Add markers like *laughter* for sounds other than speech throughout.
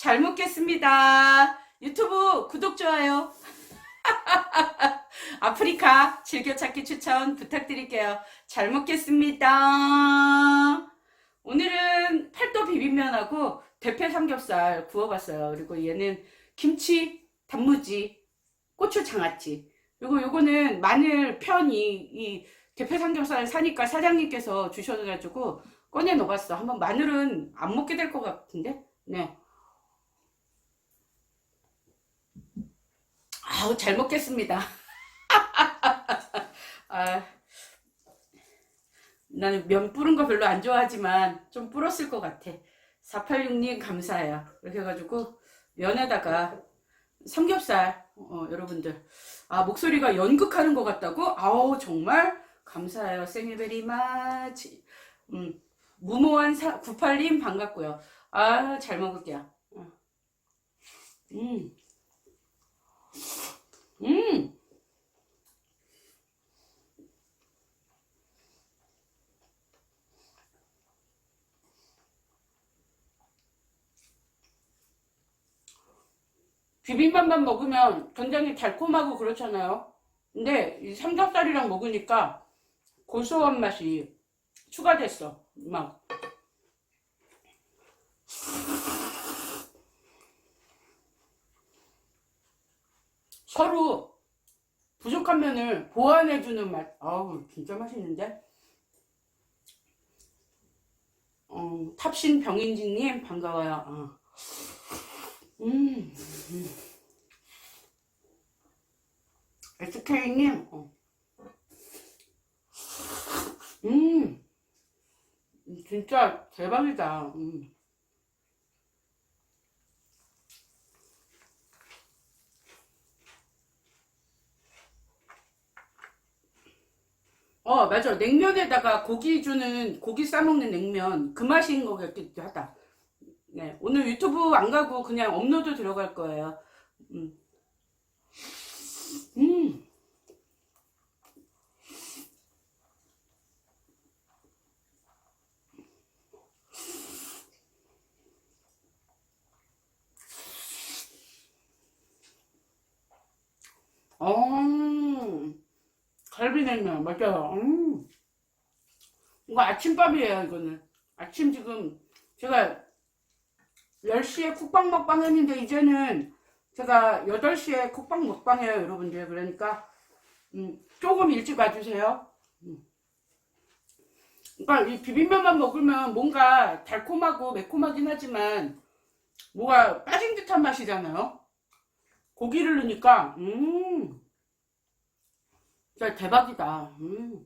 잘 먹겠습니다. 유튜브 구독, 좋아요. *laughs* 아프리카 즐겨찾기 추천 부탁드릴게요. 잘 먹겠습니다. 오늘은 팔도 비빔면하고 대패 삼겹살 구워봤어요. 그리고 얘는 김치, 단무지, 고추 장아찌. 그리고 요거는 마늘 편이 이 대패 삼겹살 사니까 사장님께서 주셔가지고 꺼내 놓았어. 한번 마늘은 안 먹게 될 것 같은데? 네. 아우, 잘 먹겠습니다. *laughs* 아, 나는 면 뿌른 거 별로 안 좋아하지만 좀 뿌렸을 것 같아. 486님 감사해요. 이렇게 해가지고 면에다가 삼겹살, 어, 여러분들. 아, 목소리가 연극하는 것 같다고? 아우, 정말 감사해요. 생일베리 마치. 음, 무모한 사, 98님 반갑고요. 아, 잘 먹을게요. 어. 음. 음. 비빔밥만 먹으면 굉장히 달콤하고 그렇잖아요. 근데 이 삼겹살이랑 먹으니까 고소한 맛이 추가됐어. 막. 서로 부족한 면을 보완해주는 맛. 아우, 진짜 맛있는데? 어, 탑신 병인지님, 반가워요. 어. 음. 음. SK님, 어. 음. 진짜 대박이다. 음. 어, 맞아. 냉면에다가 고기 주는, 고기 싸먹는 냉면. 그 맛인 것 같기도 하다. 네. 오늘 유튜브 안 가고 그냥 업로드 들어갈 거예요. 음. 음. 어, 갈비냉면, 맞아요. 음. 이거 아침밥이에요, 이거는. 아침 지금, 제가 10시에 쿡방 먹방 했는데, 이제는 제가 8시에 쿡방 먹방해요, 여러분들. 그러니까, 음, 조금 일찍 와주세요. 음. 그러니까 이 비빔면만 먹으면 뭔가 달콤하고 매콤하긴 하지만, 뭐가 빠진 듯한 맛이잖아요. 고기를 넣으니까, 음. 진짜 대박이다. 음.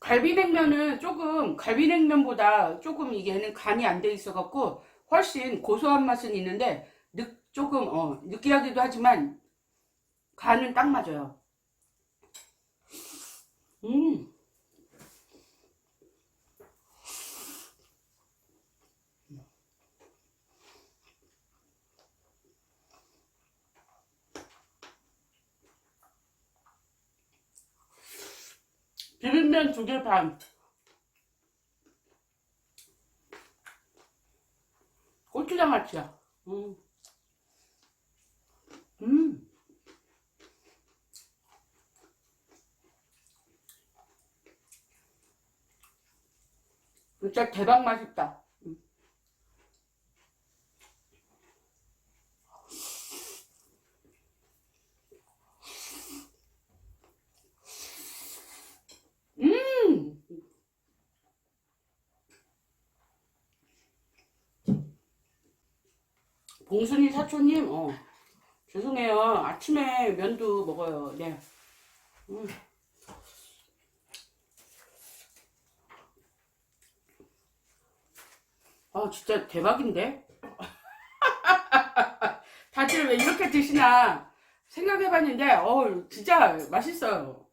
갈비냉면은 조금 갈비냉면보다 조금 이게는 간이 안 돼 있어갖고 훨씬 고소한 맛은 있는데 느, 조금 어, 느끼하기도 하지만 간은 딱 맞아요. 음. 비빔면 두 개 반. 고추장아찌야. 음. 음. 진짜 대박 맛있다. 음. 음. 봉순이 사촌님, 어. 죄송해요. 아침에 면도 먹어요. 네. 음. 아, 진짜 대박인데? *laughs* 다들 왜 이렇게 드시나 생각해봤는데, 어, 진짜 맛있어요.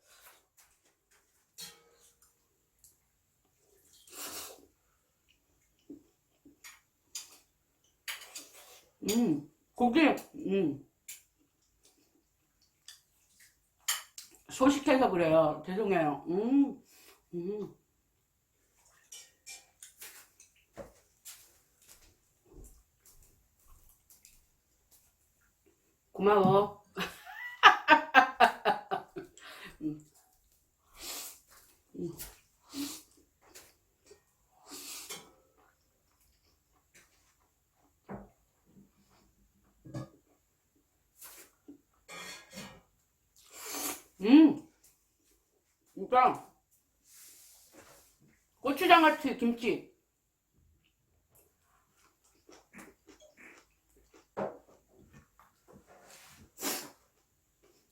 음, 고기, 음. 소식해서 그래요. 죄송해요. 음, 음. 고마워. *laughs* 음. 음. 진짜 고추장아찌 김치.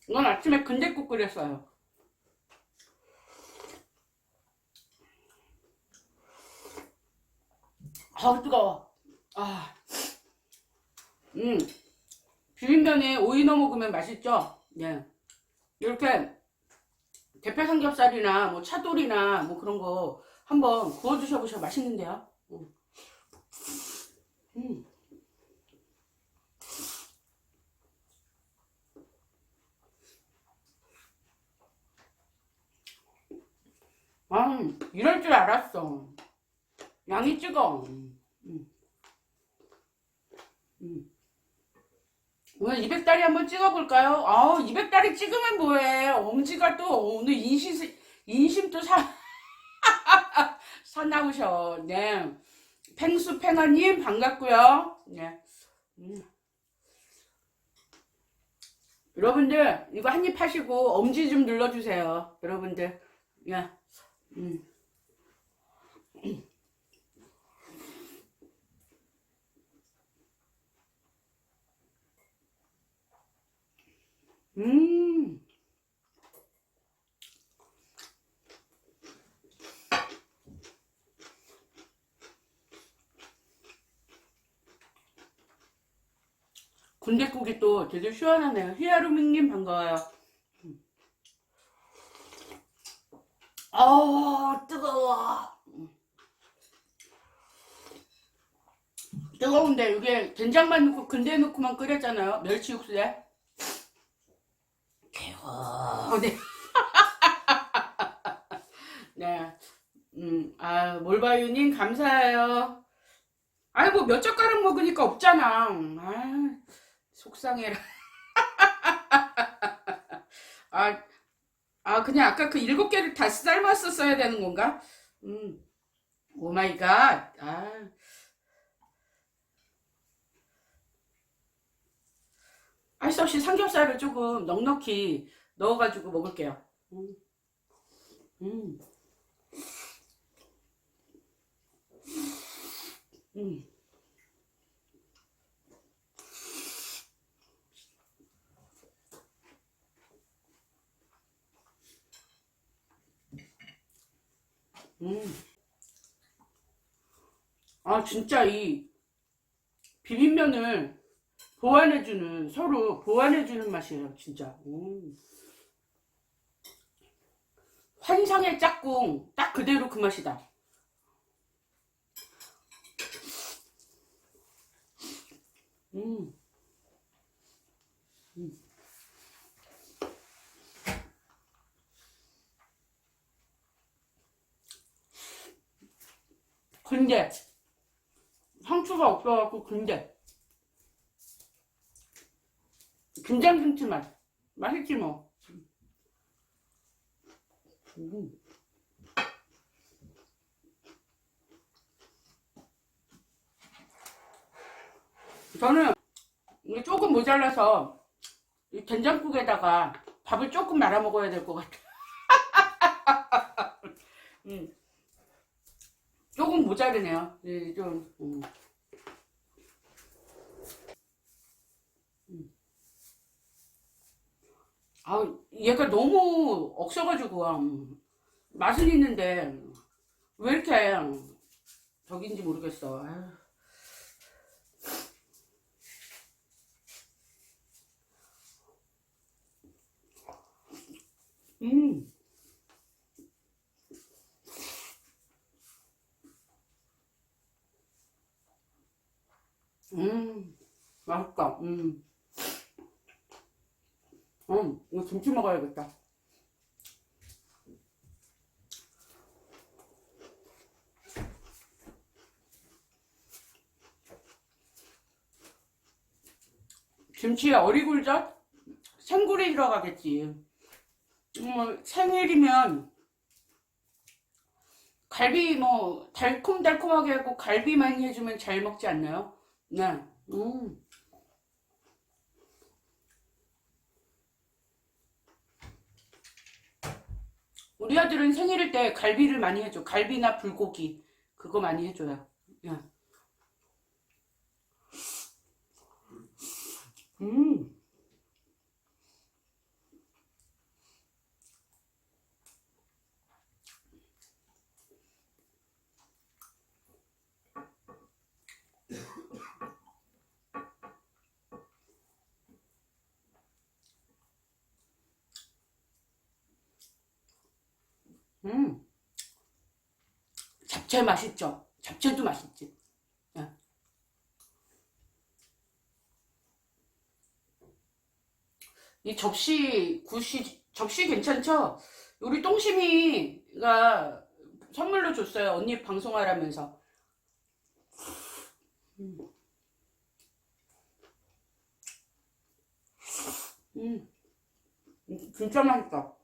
이건 아침에 근대국 끓였어요. 아우 뜨거워. 아, 음, 비빔면에 오이 넣어 먹으면 맛있죠? 예. 이렇게 대패 삼겹살이나 뭐 차돌이나 뭐 그런 거 한번 구워 드셔보셔 맛있는데요. 음. 음. 아, 이럴 줄 알았어. 양이 찍어. 음. 음. 오늘 200다리 한번 찍어볼까요? 아우, 200다리 찍으면 뭐해. 엄지가 또 오늘 인심, 인심 또 사, *laughs* 사나우셔. 네. 팽수 팽아님, 반갑고요 네. 음. 여러분들, 이거 한 입 하시고 엄지 좀 눌러주세요. 여러분들. 야. 음. 음. 군대국이 또 되게 시원하네요. 히아루밍님 반가워요. 음. 아 뜨거워. 음. 뜨거운데 이게 된장만 넣고 근대 넣고만 끓였잖아요. 멸치 육수에. 개워. 어, 네. *laughs* 네. 음, 아, 몰바유님 감사해요. 아이고 몇 젓가락 먹으니까 없잖아. 아, 속상해라. *laughs* 아, 아 그냥 아까 그 일곱 개를 다시 삶았었어야 되는 건가? 음, 오 마이 갓. 아. 할 수 없이 삼겹살을 조금 넉넉히 넣어가지고 먹을게요. 음. 음. 음. 음. 아, 진짜 이 비빔면을 보완해주는, 서로 보완해주는 맛이에요, 진짜. 음. 환상의 짝꿍, 딱 그대로 그 맛이다. 음. 음. 근데 상추가 없어갖고 근데 김장김치 맛 맛있지 뭐. 음. 저는 이게 조금 모자라서 이 된장국에다가 밥을 조금 말아 먹어야 될 것 같아. *laughs* 음. 조금 모자르네요. 예, 좀. 음. 음. 아, 얘가 너무 억셔가지고 음, 맛은 있는데 왜 이렇게 저긴지 모르겠어. 아유. 음. 음. 맛있다. 음. 음, 이거 김치 먹어야겠다. 김치에 어리굴젓? 생굴이 들어가겠지. 음, 생일이면 갈비 뭐 달콤달콤하게 하고 갈비 많이 해주면 잘 먹지 않나요? 네. 음. 우리 아들은 생일일 때 갈비를 많이 해줘. 갈비나 불고기 그거 많이 해줘요. 예. 음. 음. 잡채 맛있죠? 잡채도 맛있지. 예. 이 접시, 굿이, 접시 괜찮죠? 우리 똥심이가 선물로 줬어요. 언니 방송하라면서. 음. 음. 음, 진짜 맛있다.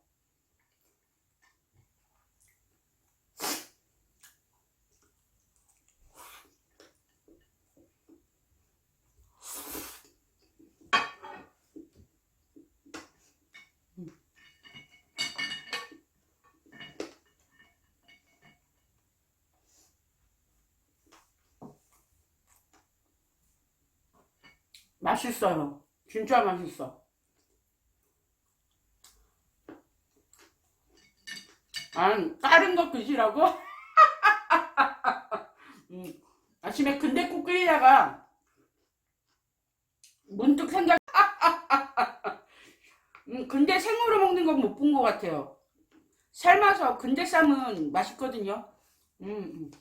맛있어요. 진짜 맛있어. 아, 다른 거 드시라고? *laughs* 음, 아침에 근대국 끓이다가 문득 생각, *laughs* 음, 근데 생으로 먹는 건 못 본 것 같아요. 삶아서 근대 쌈은 맛있거든요. 음, 음.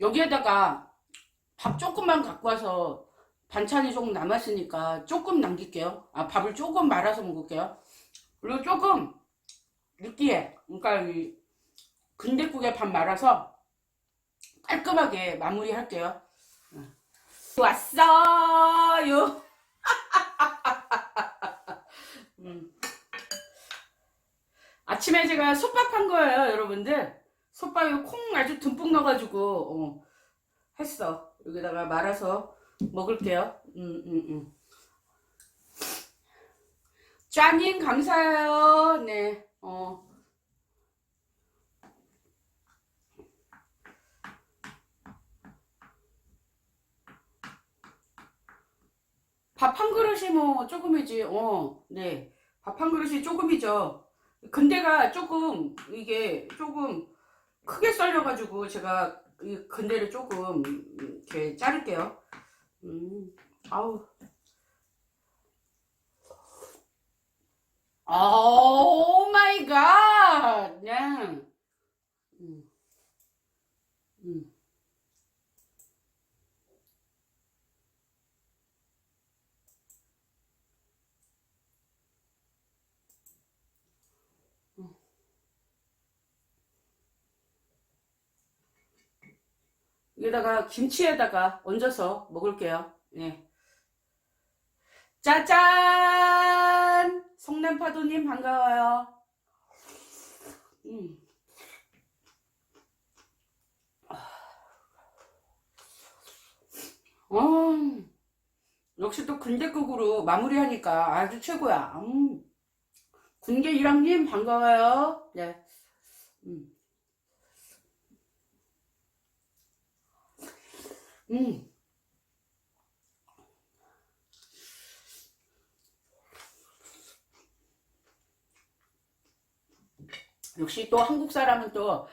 여기에다가 밥 조금만 갖고 와서 반찬이 조금 남았으니까 조금 남길게요. 아, 밥을 조금 말아서 먹을게요. 그리고 조금 느끼해. 그러니까 이 근대국에 밥 말아서 깔끔하게 마무리할게요. 왔어요. *laughs* 음. 아침에 제가 솥밥 한 거예요, 여러분들. 솥밥에 콩 아주 듬뿍 넣어가지고 어, 했어. 여기다가 말아서 먹을게요. 음, 음, 음. 짱님 감사해요. 네. 어. 밥 한 그릇이 뭐 조금이지. 어. 네. 밥 한 그릇이 조금이죠. 근데가 조금 이게 조금 크게 썰려 가지고 제가 이 근대를 조금 이렇게 자를게요. 음, 아우. 오 마이 갓! 네. 음, 음. 여기다가 김치에다가 얹어서 먹을게요. 네. 짜잔! 성남파도님 반가워요. 음. 어, 역시 또 군대국으로 마무리하니까 아주 최고야. 음. 군계 일학님 반가워요. 네. 음. 역시 또 한국 사람은 또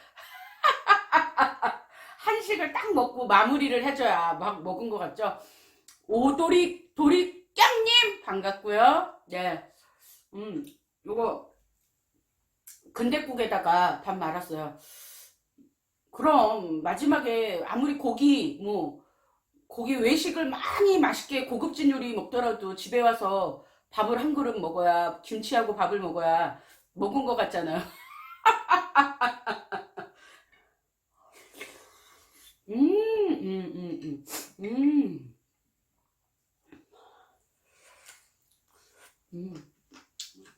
*laughs* 한식을 딱 먹고 마무리를 해줘야 막 먹은 것 같죠? 오도리 도리 깡님 반갑고요. 네, 음, 요거 근대국에다가 밥 말았어요. 그럼 마지막에 아무리 고기 뭐 고기 외식을 많이 맛있게 고급진 요리 먹더라도 집에 와서 밥을 한 그릇 먹어야 김치하고 밥을 먹어야 먹은 것 같잖아요. *laughs* 음, 음, 음, 음, 음. 음.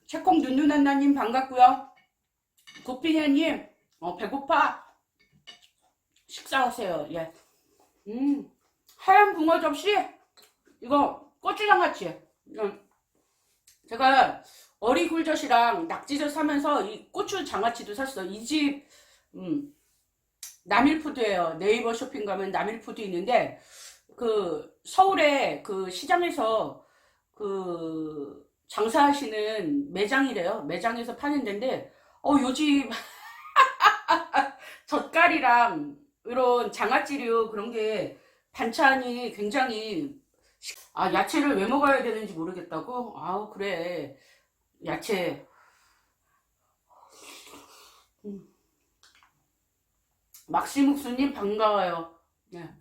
채콩 눈누난나님 반갑고요. 고피냐님 어, 배고파 식사하세요. 예. 음 하얀 붕어 접시 이거 고추장 같이. 음. 제가 어리 굴젓이랑 낙지젓 사면서 이 고추 장아찌도 샀어. 이집 음, 남일푸드예요. 네이버 쇼핑 가면 남일푸드 있는데 그 서울에 그 시장에서 그 장사하시는 매장이래요. 매장에서 파는 데인데 어 요즘 *laughs* 젓갈이랑 이런 장아찌류 그런 게 반찬이 굉장히 식- 아 야채를 왜 먹어야 되는지 모르겠다고? 아우 그래 야채 음. 막시묵수님 반가워요. 네.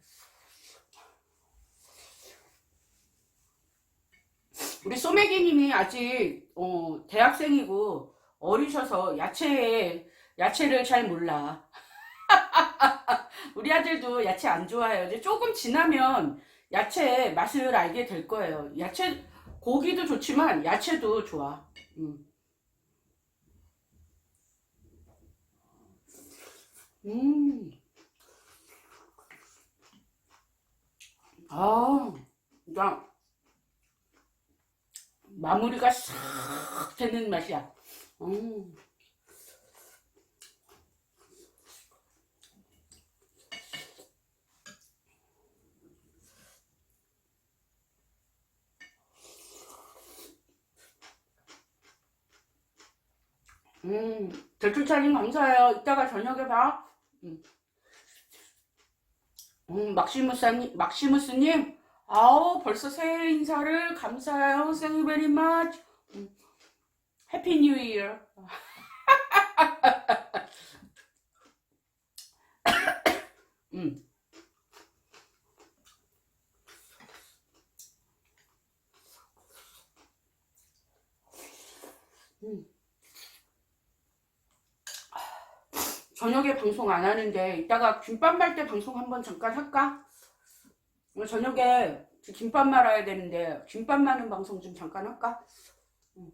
우리 소매기님이 아직 어, 대학생이고 어리셔서 야채 야채를 잘 몰라. *laughs* 우리 아들도 야채 안 좋아해요. 이제 조금 지나면 야채 맛을 알게 될 거예요. 야채 고기도 좋지만 야채도 좋아. 음. 음. 아, 나 마무리가 싹 되는 맛이야. 음. 음, 대출차님 감사해요. 이따가 저녁에 봐. 음, 음 막시무스님, 막시무스님, 아우, 벌써 새해 인사를 감사해요. Very much. 음, 해피 뉴 이어. 음. 음. 저녁에 방송 안 하는데 이따가 김밥 말 때 방송 한번 잠깐 할까? 오늘 저녁에 김밥 말아야 되는데 김밥 마는 방송 좀 잠깐 할까? 음.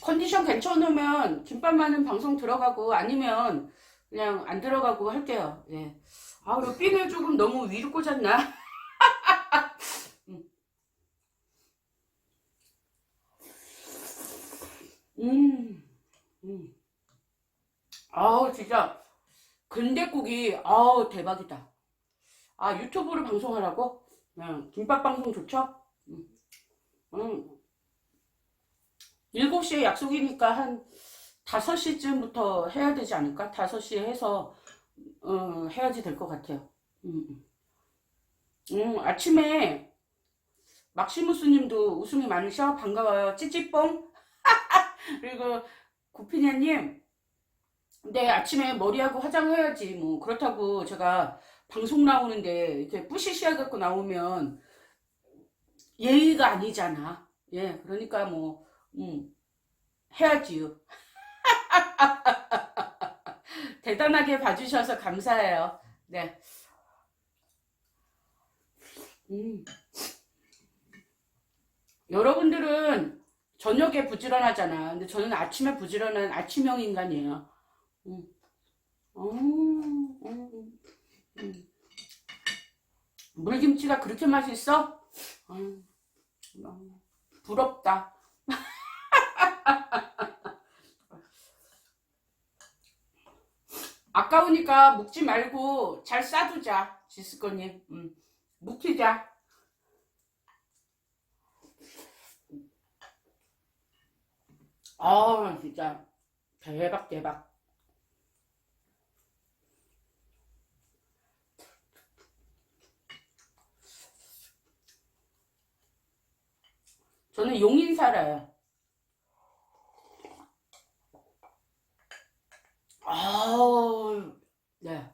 컨디션 괜찮으면 김밥 마는 방송 들어가고 아니면 그냥 안 들어가고 할게요. 예. 아, 그리고 핀을 조금 너무 위로 꽂았나? *laughs* 음. 음. 음. 아우 진짜 근대국이 아우 대박이다. 아 유튜브로 방송하라고? 응, 김밥 방송 좋죠? 응. 응. 7시에 약속이니까 한 5시쯤부터 해야 되지 않을까? 5시에 해서 어, 해야지 될 것 같아요. 응, 응. 응, 아침에 막시무스 님도 웃음이 많으셔? 반가워요. 찌찌뽕? *laughs* 그리고 구피냐님 근데 아침에 머리하고 화장해야지 뭐 그렇다고 제가 방송 나오는데 이렇게 뿌시시해 갖고 나오면 예의가 아니잖아. 예, 그러니까 뭐 음, 해야지요. *laughs* 대단하게 봐주셔서 감사해요. 네. 음. 여러분들은 저녁에 부지런하잖아. 근데 저는 아침에 부지런한 아침형 인간이에요. 음. 음, 음, 음. 물김치가 그렇게 맛있어? 부럽다. *laughs* 아까우니까 묵지 말고 잘 싸두자, 지스꺼님. 음, 묵히자. 아, 진짜 대박 대박. 저는 용인 살아요. 아우, 네.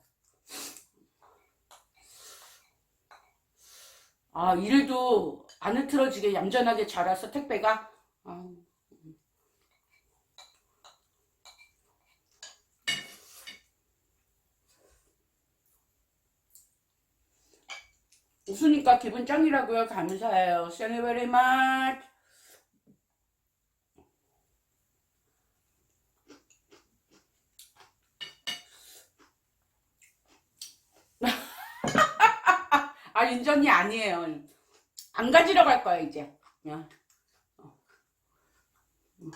아, 일도 안 흐트러지게 얌전하게 자라서 택배가. 아, 웃으니까 기분 짱이라고요. 감사해요. Thank you very much. 아 윤전이 아니에요. 안 가지러 갈 거야 이제. 어. 음.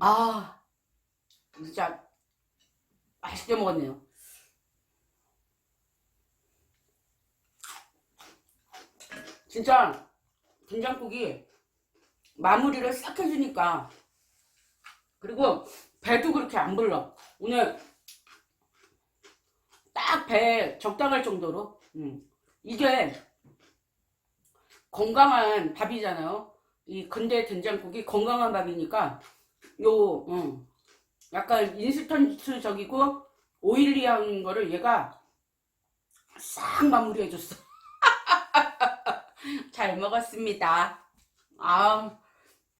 아 진짜 맛있게 먹었네요. 진짜 된장국이 마무리를 싹 해주니까 그리고 배도 그렇게 안 불러 오늘 딱 배 적당할 정도로. 음. 이게 건강한 밥이잖아요. 이 근대 된장국이 건강한 밥이니까 요 음, 약간 인스턴트적이고 오일리한 거를 얘가 싹 마무리해줬어. *laughs* 잘 먹었습니다. 아